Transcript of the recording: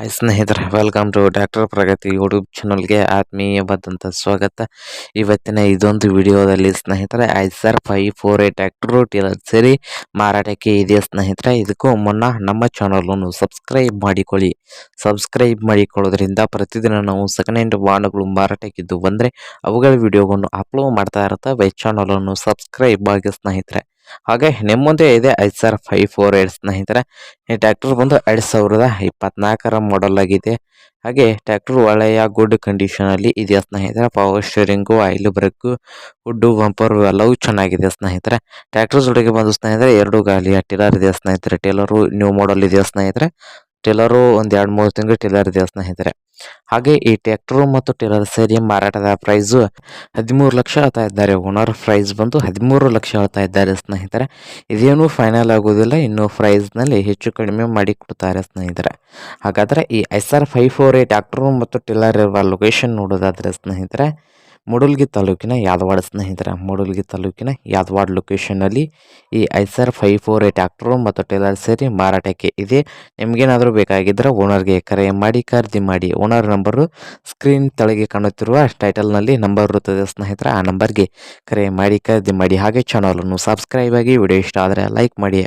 Hi ಸ್ನೇಹಿತರೆ. Welcome to doctor Pragati YouTube ಚಾನಲ್ಗೆ ಆತ್ಮೀಯವಾದಂಥ ಸ್ವಾಗತ. ಇವತ್ತಿನ ಇದೊಂದು ವಿಡಿಯೋದಲ್ಲಿ ಸ್ನೇಹಿತರೆ, Eicher five four eight tractor tiller ಸರಿ ಮಾರಾಟಕ್ಕೆ ಇದೆ ಸ್ನೇಹಿತರೆ? ಇದಕ್ಕೂ ಮುನ್ನ ನಮ್ಮ ಚಾನಲನ್ನು ಸಬ್ಸ್ಕ್ರೈಬ್ ಮಾಡಿಕೊಳ್ಳಿ. ಸಬ್ಸ್ಕ್ರೈಬ್ ಮಾಡಿಕೊಳ್ಳೋದ್ರಿಂದ ಪ್ರತಿದಿನ ನಾವು ಸೆಕೆಂಡ್ ಹ್ಯಾಂಡ್ ವಾಹನಗಳು ಮಾರಾಟಕ್ಕಿದ್ದು ಬಂದರೆ ಅವುಗಳ ವಿಡಿಯೋಗಳನ್ನು ಅಪ್ಲೋಡ್ ಮಾಡ್ತಾ ಇರ್ತವೆ ಚಾನಲನ್ನು ಸಬ್ಸ್ಕ್ರೈಬ್ ಆಗಿ ಸ್ನೇಹಿತರೆ. ಹಾಗೆ ನಿಮ್ಮ ಇದೆ ಸಾವಿರ ಫೈವ್ ಫೋರ್ ಏಟ್ ಸ್ನೇಹಿತರೆ. ಈ ಟ್ಯಾಕ್ಟರ್ ಬಂದು ಎರಡು ಸಾವಿರದ ಇಪ್ಪತ್ನಾಲ್ಕರ ಮಾಡೆಲ್ ಆಗಿದೆ. ಹಾಗೆ ಟ್ಯಾಕ್ಟರ್ ಒಳ್ಳೆಯ ಗುಡ್ ಕಂಡೀಷನ್ ಅಲ್ಲಿ ಇದೆ ಸ್ನೇಹಿತರೆ? Power steering oil brake hood bumper ಎಲ್ಲವೂ ಚೆನ್ನಾಗಿದೆ ಸ್ನೇಹಿತರೆ. ಟ್ಯಾಕ್ಟರ್ ಜೊತೆಗೆ ಬಂದು ಸ್ನೇಹಿತರೆ, ಎರಡು ಗಾಲಿಯ ಟೇಲರ್ ಇದೆ ಸ್ನೇಹಿತರೆ. ಟೇಲರು ನ್ಯೂ ಮಾಡೆಲ್ ಇದೆ ಸ್ನೇಹಿತರೆ? ಟೇಲರು ಒಂದು ಎರಡು, ಮೂರು ತಿಂಗಳು ಟೇಲರ್ ಇದೆ ಸ್ನೇಹಿತರೆ? ಹಾಗೆ ಈ ಟ್ರ್ಯಾಕ್ಟರ್ ಮತ್ತು ಟೇಲರ್ ಸೇರಿ ಮಾರಾಟದ ಪ್ರೈಸು ಹದಿಮೂರು ಲಕ್ಷ ಹೇಳ್ತಾ ಇದ್ದಾರೆ. ಓನರ್ ಪ್ರೈಸ್ ಬಂದು ಹದಿಮೂರು ಲಕ್ಷ ಹೇಳ್ತಾ ಇದ್ದಾರೆ ಸ್ನೇಹಿತರೆ. ಇದೇನು ಫೈನಲ್ ಆಗೋದಿಲ್ಲ. ಇನ್ನು ಪ್ರೈಸ್ನಲ್ಲಿ ಹೆಚ್ಚು ಕಡಿಮೆ ಮಾಡಿ ಕೊಡ್ತಾರೆ ಸ್ನೇಹಿತರೆ. ಹಾಗಾದರೆ ಈ S R five four eight tractor ಮತ್ತು ಟಿಲ್ಲರ್ ಇರುವ ಲೊಕೇಶನ್ ನೋಡೋದಾದರೆ ಸ್ನೇಹಿತರೆ ಮೂಡಲ್ಗಿ ತಾಲೂಕಿನ ಯಾದವಾಡ ಸ್ನೇಹಿತರ ಮೂಡಲ್ಗಿ ತಾಲೂಕಿನ ಯಾದವಾಡ ಲೊಕೇಶನ್ನಲ್ಲಿ ಈ Eicher five four eight tractor ಮತ್ತು ಟೇಲರ್ ಸೇರಿ ಮಾರಾಟಕ್ಕೆ ಇದೆ. ನಿಮಗೇನಾದರೂ ಬೇಕಾಗಿದ್ದರೆ ಓನರ್ಗೆ ಕರೆ ಮಾಡಿ, ಖರೀದಿ ಮಾಡಿ. ಓನರ್ ನಂಬರು ಸ್ಕ್ರೀನ್ ತಳಗೆ ಕಾಣುತ್ತಿರುವ ಟೈಟಲ್ನಲ್ಲಿ ನಂಬರ್ ಇರುತ್ತದೆ ಸ್ನೇಹಿತರೆ, ಆ ನಂಬರ್ಗೆ ಕರೆ ಮಾಡಿ, ಖರೀದಿ ಮಾಡಿ. ಹಾಗೆ ಚಾನಲನ್ನು ಸಬ್ಸ್ಕ್ರೈಬ್ ಆಗಿ ವಿಡಿಯೋ ಇಷ್ಟ ಆದರೆ ಲೈಕ್ ಮಾಡಿ.